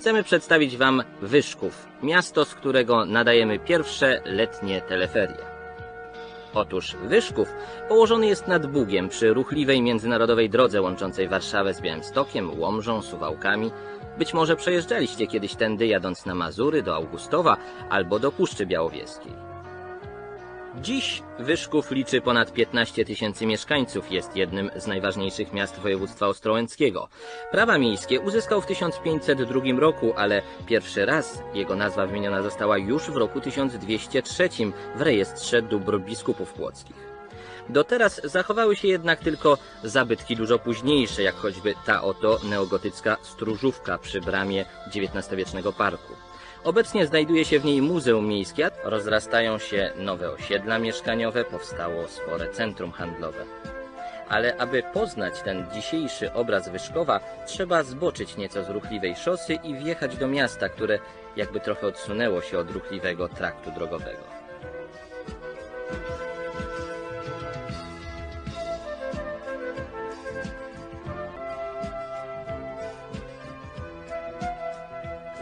chcemy przedstawić Wam Wyszków, miasto, z którego nadajemy pierwsze letnie teleferie. Otóż Wyszków położony jest nad Bugiem przy ruchliwej międzynarodowej drodze łączącej Warszawę z Białymstokiem, Łomżą, Suwałkami. Być może przejeżdżaliście kiedyś tędy jadąc na Mazury, do Augustowa albo do Puszczy Białowieskiej. Dziś Wyszków liczy ponad 15 tysięcy mieszkańców, jest jednym z najważniejszych miast województwa ostrołęckiego. Prawa miejskie uzyskał w 1502 roku, ale pierwszy raz jego nazwa wymieniona została już w roku 1203 w rejestrze dóbr biskupów płockich. Do teraz zachowały się jednak tylko zabytki dużo późniejsze, jak choćby ta oto neogotycka stróżówka przy bramie XIX-wiecznego parku. Obecnie znajduje się w niej Muzeum Miejskie, rozrastają się nowe osiedla mieszkaniowe, powstało spore centrum handlowe. Ale aby poznać ten dzisiejszy obraz Wyszkowa, trzeba zboczyć nieco z ruchliwej szosy i wjechać do miasta, które jakby trochę odsunęło się od ruchliwego traktu drogowego.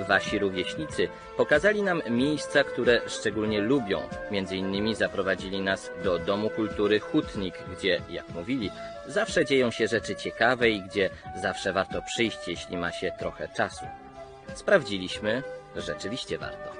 Wasi rówieśnicy pokazali nam miejsca, które szczególnie lubią. Między innymi zaprowadzili nas do Domu Kultury Hutnik, gdzie, jak mówili, zawsze dzieją się rzeczy ciekawe i gdzie zawsze warto przyjść, jeśli ma się trochę czasu. Sprawdziliśmy, rzeczywiście warto.